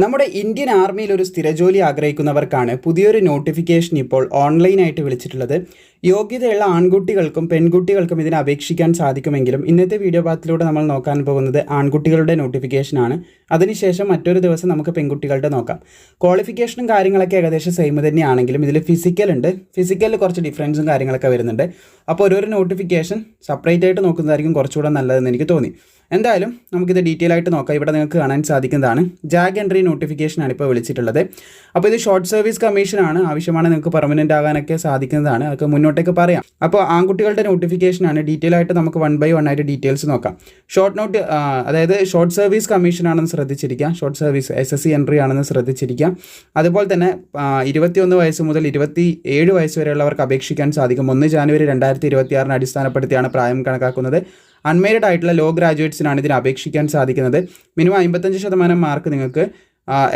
നമ്മുടെ ഇന്ത്യൻ ആർമിയിൽ ഒരു സ്ഥിരജോലി ആഗ്രഹിക്കുന്നവർക്കാണ് പുതിയൊരു നോട്ടിഫിക്കേഷൻ ഇപ്പോൾ ഓൺലൈനായിട്ട് വിളിച്ചിട്ടുള്ളത്. യോഗ്യതയുള്ള ആൺകുട്ടികൾക്കും പെൺകുട്ടികൾക്കും ഇതിനെ അപേക്ഷിക്കാൻ സാധിക്കുമെങ്കിലും ഇന്നത്തെ വീഡിയോ ഭാഗത്തിലൂടെ നമ്മൾ നോക്കാൻ പോകുന്നത് ആൺകുട്ടികളുടെ നോട്ടിഫിക്കേഷനാണ് അതിനുശേഷം മറ്റൊരു ദിവസം നമുക്ക് പെൺകുട്ടികളുടെ നോക്കാം. ക്വാളിഫിക്കേഷനും കാര്യങ്ങളൊക്കെ ഏകദേശം സെയിം തന്നെയാണെങ്കിലും ഇതിൽ ഫിസിക്കൽ ഉണ്ട്. ഫിസിക്കലിൽ കുറച്ച് ഡിഫറൻസും കാര്യങ്ങളൊക്കെ വരുന്നുണ്ട്. അപ്പോൾ ഓരോരോ നോട്ടിഫിക്കേഷൻ സെപ്പറേറ്റ് ആയിട്ട് നോക്കുന്നതായിരിക്കും കുറച്ചുകൂടെ നല്ലതെന്ന് എനിക്ക് തോന്നി. എന്തായാലും നമുക്കിത് ഡീറ്റെയിൽ ആയിട്ട് നോക്കാം. ഇവിടെ നിങ്ങൾക്ക് കാണാൻ സാധിക്കുന്നതാണ്. ജാഗ് എൻട്രി നോട്ടിഫിക്കേഷനാണ് ഇപ്പോൾ വിളിച്ചിട്ടുള്ളത്. അപ്പോൾ ഇത് ഷോർട്ട് സർവീസ് കമ്മീഷനാണ് ആവശ്യമാണ് നിങ്ങൾക്ക് പെർമനന്റ് ആകാനൊക്കെ സാധിക്കുന്നതാണ്. അതൊക്കെ മുന്നോട്ടേക്ക് പറയാം. അപ്പോൾ ആൺകുട്ടികളുടെ നോട്ടിഫിക്കേഷനാണ് ഡീറ്റെയിൽ ആയിട്ട് നമുക്ക് വൺ ബൈ വൺ ആയിട്ട് ഡീറ്റെയിൽസ് നോക്കാം. ഷോർട്ട് നോട്ട് അതായത് ഷോർട്ട് സർവീസ് കമ്മീഷനാണെന്ന് ശ്രദ്ധിച്ചിരിക്കാം. Short service S S C entry ആണെന്ന് ശ്രദ്ധിച്ചിരിക്കാം. അതുപോലെ തന്നെ ഇരുപത്തിയൊന്ന് വയസ്സ് മുതൽ ഇരുപത്തി ഏഴ് വയസ്സ് വരെയുള്ളവർക്ക് അപേക്ഷിക്കാൻ സാധിക്കും. ഒന്ന് ജാനുവരി രണ്ടായിരത്തി ഇരുപത്തിയാറിന് അടിസ്ഥാനപ്പെടുത്തിയാണ് പ്രായം കണക്കാക്കുന്നത്. അൺമെയ്ഡ് ആയിട്ടുള്ള ലോ ഗ്രാജുവേറ്റ്സിനാണ് ഇതിന് അപേക്ഷിക്കാൻ സാധിക്കുന്നത്. മിനിമം അമ്പത്തഞ്ച് ശതമാനം മാർക്ക് നിങ്ങൾക്ക്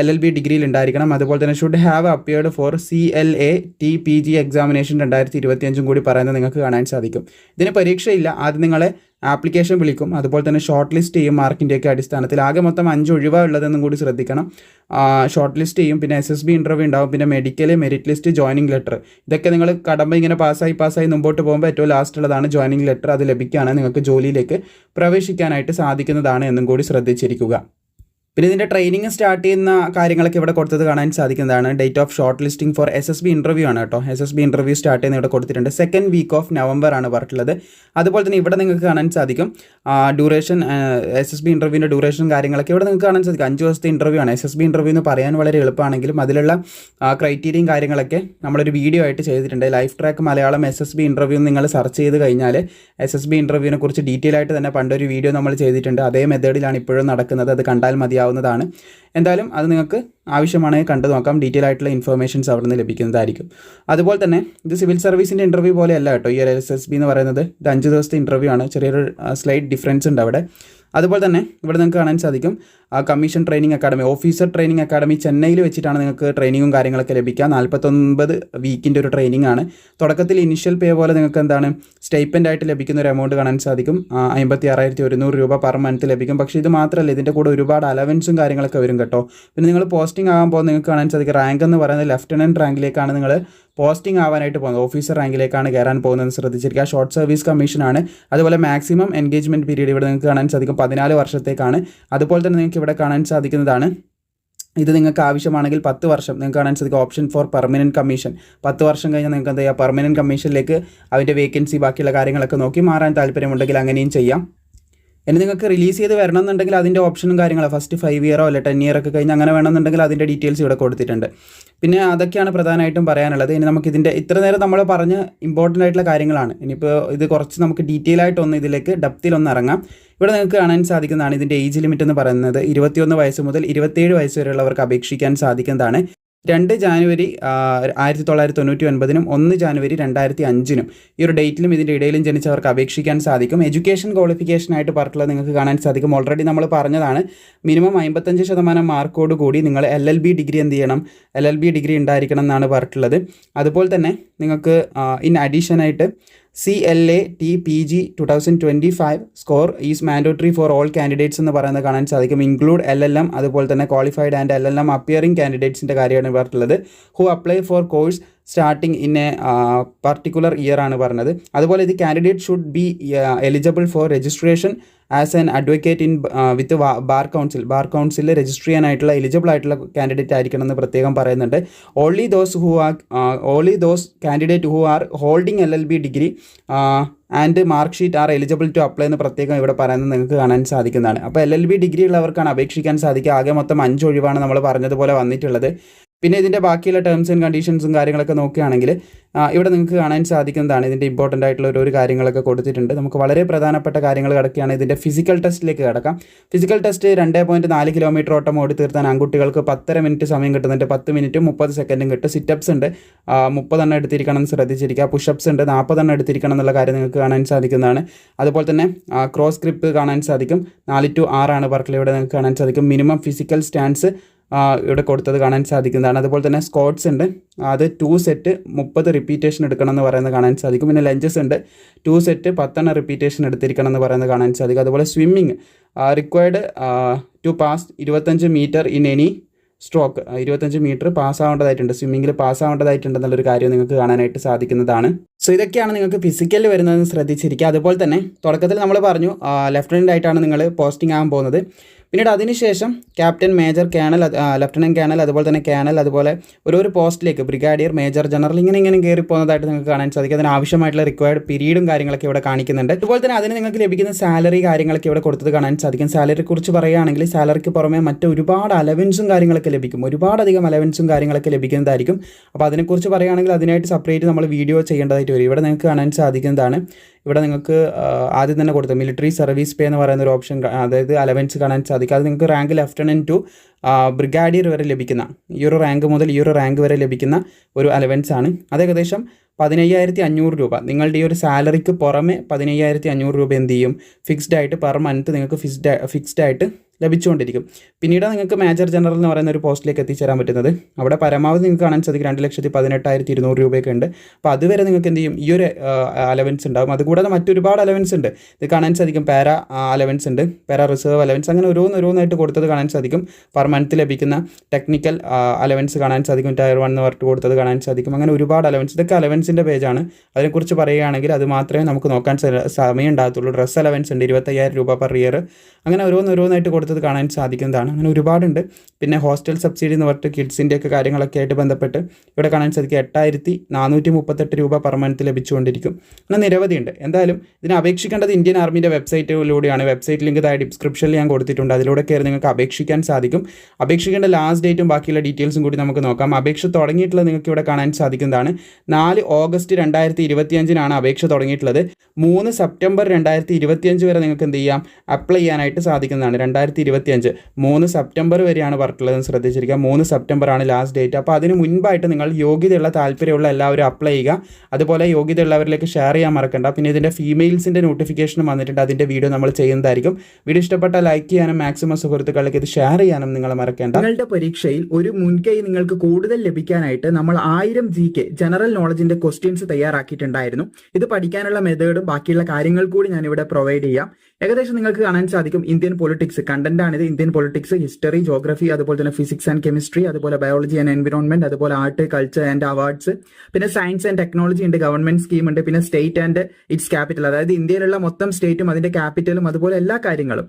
എൽ എൽ ബി ഡിഗ്രിയിൽ ഉണ്ടായിരിക്കണം അതുപോലെ തന്നെ should have appeared for C L A T P G examination രണ്ടായിരത്തി ഇരുപത്തിയഞ്ചും കൂടി പറയുന്നത് നിങ്ങൾക്ക് കാണാൻ സാധിക്കും. ഇതിന് പരീക്ഷയില്ല. ആദ്യം നിങ്ങളെ ആപ്ലിക്കേഷൻ വിളിക്കും. അതുപോലെ തന്നെ ഷോർട്ട് ലിസ്റ്റ് ചെയ്യും മാർക്കിന്റെയൊക്കെ അടിസ്ഥാനത്തിൽ. ആകെ മൊത്തം അഞ്ച് ഒഴിവാണ് ഉള്ളതെന്നും കൂടി ശ്രദ്ധിക്കണം. ഷോർട്ട് ലിസ്റ്റ് ചെയ്യും. പിന്നെ എസ് എസ് ബി ഇന്റർവ്യൂ ഉണ്ടാവും. പിന്നെ medical merit list joining letter ഇതൊക്കെ നിങ്ങൾ കടമ്പ ഇങ്ങനെ പാസ്സായി പാസ്സായി മുമ്പോട്ട് പോകുമ്പോൾ ഏറ്റവും ലാസ്റ്റ് ഉള്ളതാണ് ജോയിനിങ് ലെറ്റർ അത് ലഭിക്കുകയാണ് നിങ്ങൾക്ക് ജോലിയിലേക്ക് പ്രവേശിക്കാനായിട്ട് സാധിക്കുന്നതാണ് എന്നും കൂടി ശ്രദ്ധിച്ചിരിക്കുക. പിന്നെ ഇതിന്റെ ട്രെയിനിങ് സ്റ്റാർട്ട് ചെയ്യുന്ന കാര്യങ്ങളൊക്കെ ഇവിടെ കൊടുത്തത് കാണാൻ സാധിക്കുന്നതാണ്. Date of shortlisting for S S B interview ആണ് കേട്ടോ. S S B interview start ചെയ്യുന്ന ഇവിടെ കൊടുത്തിട്ടുണ്ട്. സെക്കൻഡ് വീക്ക് ഓഫ് നവംബർ ആണ് പറഞ്ഞിട്ടുള്ളത്. അതുപോലെ തന്നെ ഇവിടെ നിങ്ങൾക്ക് കാണാൻ സാധിക്കും ഡ്യൂറേഷൻ എസ് എസ് ബി ഇന്റർവ്യൂവിന്റെ ഡ്യൂറേഷൻ കാര്യങ്ങളൊക്കെ ഇവിടെ നിങ്ങൾക്ക് കാണാൻ സാധിക്കും. അഞ്ച് ദിവസത്തെ ഇന്റർവ്യൂ ആണ്. എസ് എസ് ബി ഇന്റർവ്യൂ എന്ന് പറയാൻ വളരെ എളുപ്പമാണെങ്കിലും അതിലുള്ള ക്രൈറ്റീരിയയും കാര്യങ്ങളൊക്കെ നമ്മളൊരു വീഡിയോ ആയിട്ട് ചെയ്തിട്ടുണ്ട്. Life track Malayalam S S B interview നിങ്ങൾ സെർച്ച് ചെയ്ത് കഴിഞ്ഞാൽ എസ് എസ് ബി ഇന്റർവ്യൂവിനെ കുറിച്ച് ഡീറ്റെയിൽ ആയിട്ട് തന്നെ പണ്ടൊരു വീഡിയോ നമ്മൾ ചെയ്തിട്ടുണ്ട്. അതേ മെത്തേഡിലാണ് ഇപ്പോഴും നടക്കുന്നത്. അത് കണ്ടാൽ മതിയാവും. ചെയ്യാവുന്നതാണ്. എന്തായാലും അത് നിങ്ങൾക്ക് ആവശ്യമാണെങ്കിൽ കണ്ടു നോക്കാം. ഡീറ്റെയിൽ ആയിട്ടുള്ള ഇൻഫർമേഷൻസ് അവിടെ നിന്ന് ലഭിക്കുന്നതായിരിക്കും. അതുപോലെ തന്നെ ഇത് സിവിൽ സർവീസിന്റെ ഇന്റർവ്യൂ പോലെയല്ല കേട്ടോ. ഈ ഒരു എസ് എസ് ബി എന്ന് പറയുന്നത് ഇത് അഞ്ച് ദിവസത്തെ ഇന്റർവ്യൂ ആണ്. ചെറിയൊരു സ്ലൈറ്റ് ഡിഫറൻസ് ഉണ്ട് അവിടെ. അതുപോലെ തന്നെ ഇവിടെ നിങ്ങൾക്ക് കാണാൻ സാധിക്കും ആ commission training academy officer training academy ചെന്നൈയിൽ വെച്ചിട്ടാണ് നിങ്ങൾക്ക് ട്രെയിനിങ്ങും കാര്യങ്ങളൊക്കെ ലഭിക്കുക. നാൽപ്പത്തൊൻപത് വീക്കിന്റെ ഒരു ട്രെയിനിങ് ആണ്. തുടക്കത്തിൽ ഇനിഷ്യൽ പേ പോലെ നിങ്ങൾക്ക് എന്താണ് സ്റ്റൈപ്പന്റ് ആയിട്ട് ലഭിക്കുന്ന ഒരു എമൗണ്ട് കാണാൻ സാധിക്കും. അമ്പത്തി ആറായിരത്തി ഒരുന്നൂറ് രൂപ പെർ മന്ത് ലഭിക്കും. പക്ഷേ ഇത് മാത്രമല്ല ഇതിന്റെ കൂടെ ഒരുപാട് അലവൻസും കാര്യങ്ങളൊക്കെ വരും കേട്ടോ. പിന്നെ നിങ്ങൾ പോസ്റ്റിംഗ് ആകുമ്പോൾ നിങ്ങൾക്ക് കാണാൻ സാധിക്കും. റാങ്ക് എന്ന് പറയുന്നത് ലെഫ്റ്റനന്റ് റാങ്കിലേക്കാണ് നിങ്ങൾ പോസ്റ്റിംഗ് ആവാനായിട്ട് പോകുന്നത്. ഓഫീസർ റാങ്കിലേക്കാണ് കയറാൻ പോകുന്നത് ശ്രദ്ധിച്ചിരിക്കുക. ഷോർട്ട് സർവീസ് കമ്മീഷനാണ് അതുപോലെ മാക്സിമം എൻഗേജ്മെന്റ് പീരീഡ് ഇവിടെ നിങ്ങൾക്ക് കാണാൻ സാധിക്കും. പതിനാല് വർഷത്തേക്കാണ്. അതുപോലെ തന്നെ നിങ്ങൾക്ക് ഇവിടെ കാണാൻ സാധിക്കുന്നതാണ്. ഇത് നിങ്ങൾക്ക് ആവശ്യമാണെങ്കിൽ പത്ത് വർഷം നിങ്ങൾക്ക് കാണാൻ സാധിക്കും. ഓപ്ഷൻ ഫോർ പെർമനന്റ് കമ്മീഷൻ പത്ത് വർഷം കഴിഞ്ഞാൽ നിങ്ങൾക്ക് എന്താ ചെയ്യുക പെർമനന്റ് കമ്മീഷനിലേക്ക് അതിന്റെ വേക്കൻസി ബാക്കിയുള്ള കാര്യങ്ങളൊക്കെ നോക്കി മാറാൻ താല്പര്യമുണ്ടെങ്കിൽ അങ്ങനെയും ചെയ്യാം. ഇനി നിങ്ങൾക്ക് റിലീസ് ചെയ്ത് വരണം എന്നുണ്ടെങ്കിൽ അതിന്റെ ഓപ്ഷനും കാര്യങ്ങളും ഫസ്റ്റ് ഫൈവ് ഇയറോ അല്ല ടെൻ ഇയർ ഒക്കെ കഴിഞ്ഞ് അങ്ങനെ വേണമെന്നുണ്ടെങ്കിൽ അതിന്റെ ഡീറ്റെയിൽസ് ഇവിടെ കൊടുത്തിട്ടുണ്ട്. പിന്നെ അതൊക്കെയാണ് പ്രധാനമായിട്ടും പറയാനുള്ളത്. ഇനി നമുക്ക് ഇതിന്റെ ഇത്ര നേരം നമ്മൾ പറഞ്ഞ ഇമ്പോർട്ടന്റ് ആയിട്ടുള്ള കാര്യങ്ങളാണ്. ഇനിയിപ്പോൾ ഇത് കുറച്ച് നമുക്ക് ഡീറ്റെയിൽ ആയിട്ടൊന്ന് ഇതിലേക്ക് ഡെപ്തിലൊന്ന് ഇറങ്ങാം. ഇവിടെ നിങ്ങൾക്ക് കാണാൻ സാധിക്കുന്നതാണ് ഇതിന്റെ ഏജ് ലിമിറ്റ് എന്ന് പറയുന്നത് ഇരുപത്തിയൊന്ന് വയസ്സ് മുതൽ ഇരുപത്തേഴ് വയസ്സ് വരെയുള്ളവർക്ക് അപേക്ഷിക്കാൻ സാധിക്കുന്നതാണ്. രണ്ട് ജാനുവരി ആയിരത്തി തൊള്ളായിരത്തി തൊണ്ണൂറ്റി ഒൻപതിനും ഒന്ന് ജാനുവരി രണ്ടായിരത്തി അഞ്ചിനും ഈ ഒരു ഡേറ്റിലും ഇതിന്റെ ഇടയിലും ജനിച്ചവർക്ക് അപേക്ഷിക്കാൻ സാധിക്കും. എഡ്യൂക്കേഷൻ ക്വാളിഫിക്കേഷനായിട്ട് പറഞ്ഞിട്ടുള്ളത് നിങ്ങൾക്ക് കാണാൻ സാധിക്കും. ഓൾറെഡി നമ്മൾ പറഞ്ഞതാണ്. മിനിമം അമ്പത്തഞ്ച് ശതമാനം മാർക്കോട് കൂടി നിങ്ങൾ എൽ എൽ ബി ഡിഗ്രി എന്ത് ചെയ്യണം? എൽ എൽ ബി ഡിഗ്രി ഉണ്ടായിരിക്കണം എന്നാണ് പറഞ്ഞിട്ടുള്ളത്. അതുപോലെ തന്നെ നിങ്ങൾക്ക് in അഡീഷനായിട്ട് C L A T P G two thousand twenty five score is mandatory for all candidates എന്ന് പറയുന്നത് കാണാൻ സാധിക്കും. ഇൻക്ലൂഡ് എൽ എൽ എം അതുപോലെ തന്നെ qualified and L L M appearing കാൻഡിഡേറ്റ്സിന്റെ കാര്യമാണ് പറഞ്ഞിട്ടുള്ളത് who apply for course starting in a particular year ആണ് പറഞ്ഞത്. അതുപോലെ ഇത് candidate should be eligible for registration as an advocate in with bar council bar കൗൺസിലിൽ register ചെയ്യാനായിട്ടുള്ള എലിജിബിൾ ആയിട്ടുള്ള candidate ആയിരിക്കണം എന്ന് പ്രത്യേകം പറയുന്നുണ്ട്. Only those who are only those candidate who are holding L L B degree and mark sheet are eligible to apply എന്ന് പ്രത്യേകം ഇവിടെ പറയുന്നത് നിങ്ങൾക്ക് കാണാൻ സാധിക്കുന്നതാണ്. അപ്പോൾ എൽ എൽ ബി ഡിഗ്രി ഉള്ളവർക്കാണ് അപേക്ഷിക്കാൻ സാധിക്കുക. ആകെ മൊത്തം അഞ്ച് ഒഴിവാണ് നമ്മൾ പറഞ്ഞതുപോലെ വന്നിട്ടുള്ളത്. പിന്നെ ഇതിന്റെ ബാക്കിയുള്ള ടേംസ് ആൻഡ് കണ്ടീഷൻസും കാര്യങ്ങളൊക്കെ നോക്കുകയാണെങ്കിൽ ഇവിടെ നിങ്ങൾക്ക് കാണാൻ സാധിക്കുന്നതാണ് ഇതിന്റെ ഇമ്പോർട്ടന്റ് ആയിട്ടുള്ള ഓരോ കാര്യങ്ങളൊക്കെ കൊടുത്തിട്ടുണ്ട്. നമുക്ക് വളരെ പ്രധാനപ്പെട്ട കാര്യങ്ങൾ കിടക്കുകയാണ്. ഇതിന്റെ ഫിസിക്കൽ ടെസ്റ്റിലേക്ക് കിടക്കാം. ഫിസിക്കൽ ടെസ്റ്റ് രണ്ട് പോയിന്റ് നാല് കിലോമീറ്റർ ഓട്ടം ഓടി തീർത്താൻ ആൺകുട്ടികൾക്ക് പത്തര മിനിറ്റ് സമയം കിട്ടുന്നുണ്ട്. പത്ത് മിനിറ്റും മുപ്പത് സെക്കൻഡും കിട്ടും. സിറ്റപ്സ് ഉണ്ട്. മുപ്പതെണ്ണം എടുത്തിരിക്കണം എന്ന് ശ്രദ്ധിച്ചിരിക്കുക. പുഷപ്സ് ഉണ്ട്. നാൽപ്പതെണ്ണം എടുത്തിരിക്കണം എന്നുള്ള കാര്യം നിങ്ങൾക്ക് കാണാൻ സാധിക്കുന്നതാണ്. അതുപോലെ തന്നെ ക്രോസ് ഗ്രിപ്പ് കാണാൻ സാധിക്കും. നാല് ടു ആറാണ് വർക്കിൽ ഇവിടെ നിങ്ങൾക്ക് കാണാൻ സാധിക്കും. മിനിമം ഫിസിക്കൽ സ്റ്റാൻസ് ഇവിടെ കൊടുത്തത് കാണാൻ സാധിക്കുന്നതാണ്. അതുപോലെ തന്നെ സ്കോട്ട്സ് ഉണ്ട്. അത് ടു സെറ്റ് മുപ്പത് റിപ്പീറ്റേഷൻ എടുക്കണം എന്ന് പറയുന്നത് കാണാൻ സാധിക്കും. പിന്നെ ലഞ്ചസ് ഉണ്ട്. ടു സെറ്റ് പത്തെണ്ണം റിപ്പീറ്റേഷൻ എടുത്തിരിക്കണം എന്ന് പറയുന്നത് കാണാൻ സാധിക്കും. അതുപോലെ സ്വിമ്മിങ് റിക്വയർഡ് ടു പാസ് ഇരുപത്തഞ്ച് മീറ്റർ ഇൻ എനി സ്ട്രോക്ക് ഇരുപത്തഞ്ച് മീറ്റർ പാസ്സാവേണ്ടതായിട്ടുണ്ട് സ്വിമ്മിങ്ങിൽ പാസ്സാവേണ്ടതായിട്ടുണ്ടെന്നുള്ളൊരു കാര്യം നിങ്ങൾക്ക് കാണാനായിട്ട് സാധിക്കുന്നതാണ്. സോ ഇതൊക്കെയാണ് നിങ്ങൾക്ക് ഫിസിക്കലിൽ വരുന്നതെന്ന് ശ്രദ്ധിച്ചിരിക്കുക. അതുപോലെ തന്നെ തുടക്കത്തിൽ നമ്മൾ പറഞ്ഞു ലെഫ്റ്റനന്റ് ആയിട്ടാണ് നിങ്ങൾ പോസ്റ്റിംഗ് ആകാൻ പോകുന്നത്. പിന്നീട് അതിനുശേഷം captain major colonel lieutenant colonel അതുപോലെ തന്നെ കേണൽ അതുപോലെ ഓരോരോ പോസ്റ്റിലേക്ക് ബ്രിഗാഡിയർ മേജർ ജനറൽ ഇങ്ങനെ ഇങ്ങനെ കയറി പോകുന്നതായിട്ട് നിങ്ങൾക്ക് കാണാൻ സാധിക്കും. അതിന് ആവശ്യമായിട്ടുള്ള റിക്വയർഡ് പീരീഡും കാര്യങ്ങളൊക്കെ ഇവിടെ കാണിക്കുന്നുണ്ട്. അതുപോലെ തന്നെ അതിന് നിങ്ങൾക്ക് ലഭിക്കുന്ന സാലറി കാര്യങ്ങളൊക്കെ ഇവിടെ കൊടുത്തത് കാണാൻ സാധിക്കും. സാലറിയെക്കുറിച്ച് പറയുകയാണെങ്കിൽ സാലറിക്ക് പുറമെ മറ്റൊരുപാട് അലവൻസും കാര്യങ്ങളൊക്കെ ലഭിക്കും. ഒരുപാടധികം അലവൻസും കാര്യങ്ങളൊക്കെ ലഭിക്കുന്നതായിരിക്കും. അപ്പോൾ അതിനെക്കുറിച്ച് പറയുകയാണെങ്കിൽ അതിനായിട്ട് സെപ്പറേറ്റ് നമ്മൾ വീഡിയോ ചെയ്യേണ്ടതായിട്ട് വരും. ഇവിടെ നിങ്ങൾക്ക് കാണാൻ സാധിക്കുന്നതാണ്. ഇവിടെ നിങ്ങൾക്ക് ആദ്യം തന്നെ കൊടുത്ത മിലിറ്ററി സർവീസ് പേ എന്ന് പറയുന്ന ഒരു ഓപ്ഷൻ അതായത് അലവൻസ് കാണാൻ സാധിക്കും. അത് നിങ്ങൾക്ക് റാങ്ക് ലെഫ്റ്റനന്റ് ടു ബ്രിഗാഡിയർ വരെ ലഭിക്കുന്ന ഈ ഒരു റാങ്ക് മുതൽ ഈ ഒരു റാങ്ക് വരെ ലഭിക്കുന്ന ഒരു അലവൻസ് ആണ്. അത് ഏകദേശം പതിനയ്യായിരത്തി അഞ്ഞൂറ് രൂപ. നിങ്ങളുടെ ഈ ഒരു സാലറിക്ക് പുറമെ പതിനയ്യായിരത്തി അഞ്ഞൂറ് രൂപ എന്ത് ചെയ്യും? ഫിക്സ്ഡ് ആയിട്ട് പെർ മന്ത് നിങ്ങൾക്ക് ഫിക്സ്ഡ് ഫിക്സ്ഡ് ആയിട്ട് ലഭിച്ചുകൊണ്ടിരിക്കും. പിന്നീട് നിങ്ങൾക്ക് മേജർ ജനറൽ എന്ന് പറയുന്ന ഒരു പോസ്റ്റിലേക്ക് എത്തിച്ചേരാൻ പറ്റുന്നത്. അവിടെ പരമാവധി നിങ്ങൾക്ക് കാണാൻ സാധിക്കും രണ്ട് ലക്ഷത്തി പതിനെട്ടായിരത്തി ഇരുന്നൂറ് രൂപയൊക്കെ ഉണ്ട് അപ്പോൾ അതുവരെ നിങ്ങൾക്ക് എന്ത് ചെയ്യും? ഈ ഒരു അലവൻസ് ഉണ്ടാകും അതുകൂടാതെ മറ്റൊരുപാട് അലവൻസ് ഉണ്ട്. ഇത് കാണാൻ സാധിക്കും. പാര അലവൻസ് ഉണ്ട്. പാര റിസർവ് അലവൻസ് അങ്ങനെ ഓരോന്ന് ഓരോന്നായിട്ട് കൊടുത്തത് കാണാൻ സാധിക്കും. പെർ മന്ത് ലഭിക്കുന്ന ടെക്നിക്കൽ അലവൻസ് കാണാൻ സാധിക്കും. ടയർ വൺ എന്ന് പറഞ്ഞിട്ട് കൊടുത്തത് കാണാൻ സാധിക്കും. അങ്ങനെ ഒരുപാട് അലവൻസ് ഇതൊക്കെ അലവൻസിന്റെ പേജാണ് അതിനെക്കുറിച്ച് പറയുകയാണെങ്കിൽ അത് മാത്രമേ നമുക്ക് നോക്കാൻ സമയം ഉണ്ടാകത്തുള്ളൂ ഡ്രസ്സ് അലവൻസ് ഉണ്ട്. ഇരുപത്തയ്യായിരം രൂപ പെർ ഇയർ അങ്ങനെ ഓരോന്നോരോന്നായിട്ട് കൊടുത്തത് കാണാൻ സാധിക്കുന്നതാണ്. അങ്ങനെ ഒരുപാടുണ്ട്. പിന്നെ ഹോസ്റ്റൽ സബ്സിഡി എന്ന് പറഞ്ഞിട്ട് കിഡ്സിന്റെയൊക്കെ കാര്യങ്ങളൊക്കെ ആയിട്ട് ബന്ധപ്പെട്ട് ഇവിടെ കാണാൻ സാധിക്കും. എട്ടായിരത്തി നാനൂറ്റി മുപ്പത്തെട്ട് രൂപ പെർ മന്ത് ലഭിച്ചുകൊണ്ടിരിക്കും. അങ്ങനെ നിരവധിയുണ്ട് എന്തായാലും ഇതിന് അപേക്ഷിക്കേണ്ടത് ഇന്ത്യൻ ആർമിന്റെ വെബ്സൈറ്റിലൂടെയാണ് വെബ്സൈറ്റ് ലിങ്ക് താഴെ ഡിസ്ക്രിപ്ഷനിൽ ഞാൻ കൊടുത്തിട്ടുണ്ട്. അതിലൂടെ കയറി നിങ്ങൾക്ക് അപേക്ഷിക്കാൻ സാധിക്കും. അപേക്ഷിക്കേണ്ട ലാസ്റ്റ് ഡേറ്റും ബാക്കിയുള്ള ഡീറ്റെയിൽസും കൂടി നമുക്ക് നോക്കാം. അപേക്ഷ തുടങ്ങിയിട്ടുള്ളത് നിങ്ങൾക്ക് ഇവിടെ കാണാൻ സാധിക്കുന്നതാണ്. നാല് ഓഗസ്റ്റ് രണ്ടായിരത്തി ഇരുപത്തിയഞ്ചിനാണ് അപേക്ഷ തുടങ്ങിയിട്ടുള്ളത്. മൂന്ന് സെപ്റ്റംബർ രണ്ടായിരത്തി ഇരുപത്തിയഞ്ച് വരെ നിങ്ങൾക്ക് എന്ത് ചെയ്യാം? അപ്ലൈ ചെയ്യാനായിട്ട് സാധിക്കുന്നതാണ് രണ്ടായിരത്തി ഇരുപത്തിയഞ്ച് മൂന്ന് സെപ്റ്റംബർ വരെയാണ് പറഞ്ഞിട്ടുള്ളത്. ശ്രദ്ധിച്ചിരിക്കുക. മൂന്ന് സെപ്റ്റംബറാണ് ലാസ്റ്റ് ഡേറ്റ് അപ്പോൾ അതിന് മുൻപായിട്ട് നിങ്ങൾ യോഗ്യതയുള്ള താല്പര്യമുള്ള എല്ലാവരും അപ്ലൈ ചെയ്യുക. അതുപോലെ യോഗ്യതയുള്ളവരിലേക്ക് ഷെയർ ചെയ്യാൻ മറക്കണ്ട. പിന്നെ ഇതിന്റെ ഫീമെയിൽസിന്റെ നോട്ടിഫിക്കേഷൻ വന്നിട്ടുണ്ട്. അതിന്റെ വീഡിയോ നമ്മൾ ചെയ്യുന്നതായിരിക്കും. വീഡിയോ ഇഷ്ടപ്പെട്ട ലൈക്ക് ചെയ്യാനും മാക്സിമം സുഹൃത്തുക്കളിലേക്ക് ഇത് ഷെയർ ചെയ്യാനും നിങ്ങൾ മറക്കേണ്ട. നിങ്ങളുടെ പരീക്ഷയിൽ ഒരു മുൻകൈ നിങ്ങൾക്ക് കൂടുതൽ ലഭിക്കാനായിട്ട് നമ്മൾ ആയിരം ജി ജനറൽ നോളജിന്റെ ക്വസ്റ്റ്യൻസ് തയ്യാറാക്കിയിട്ടുണ്ടായിരുന്നു. ഇത് പഠിക്കാനുള്ള മെത്തേഡും ബാക്കിയുള്ള കാര്യങ്ങൾ കൂടി ഞാൻ ഇവിടെ പ്രൊവൈഡ് ചെയ്യാം. ഏകദേശം നിങ്ങൾക്ക് കാണാൻ സാധിക്കും ഇന്ത്യൻ പൊളിറ്റിക്സ് കണ്ടന്റ് ആണിത് ഇന്ത്യൻ പൊളിറ്റിക്സ് ഹിസ്റ്ററി ജോഗ്രഫി അതുപോലെ തന്നെ ഫിസിക്സ് ആൻഡ് കെമിസ്ട്രി അതുപോലെ ബയോളജി ആൻഡ് എൻവിറോൺമെന്റ് അതുപോലെ ആർട്ട് കൾച്ചർ ആൻഡ് അവാർഡ്സ് പിന്നെ സയൻസ് ആൻഡ് ടെക്നോളജി ഉണ്ട് ഗവൺമെന്റ് സ്കീം ഉണ്ട് പിന്നെ സ്റ്റേറ്റ് ആൻഡ് ഇറ്റ്സ് ക്യാപിറ്റൽ അതായത് ഇന്ത്യയിലുള്ള മൊത്തം സ്റ്റേറ്റും അതിന്റെ ക്യാപിറ്റലും അതുപോലെ എല്ലാ കാര്യങ്ങളും.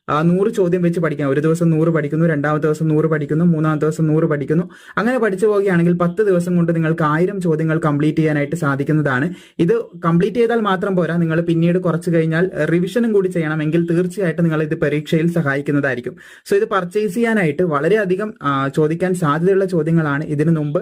നൂറ് ചോദ്യം വെച്ച് പഠിക്കാം. ഒരു ദിവസം നൂറ് പഠിക്കുന്നു രണ്ടാമത്തെ ദിവസം നൂറ് പഠിക്കുന്നു മൂന്നാമത്തെ ദിവസം നൂറ് പഠിക്കുന്നു. അങ്ങനെ പഠിച്ചു പോവുകയാണെങ്കിൽ പത്ത് ദിവസം കൊണ്ട് നിങ്ങൾക്ക് ആയിരം ചോദ്യങ്ങൾ കംപ്ലീറ്റ് ചെയ്യാനായിട്ട് സാധിക്കുന്നതാണ്. ഇത് കംപ്ലീറ്റ് ചെയ്താൽ മാത്രം പോരാ. നിങ്ങൾ പിന്നീട് കുറച്ച് കഴിഞ്ഞാൽ റിവിഷനും കൂടി ചെയ്യണമെങ്കിൽ തീർച്ചയായിട്ടും നിങ്ങൾ ഇത് പരീക്ഷയിൽ സഹായിക്കുന്നതായിരിക്കും. സോ ഇത് പർച്ചേസ് ചെയ്യാനായിട്ട് വളരെയധികം ചോദിക്കാൻ സാധ്യതയുള്ള ചോദ്യങ്ങളാണ് ഇതിനു മുമ്പ്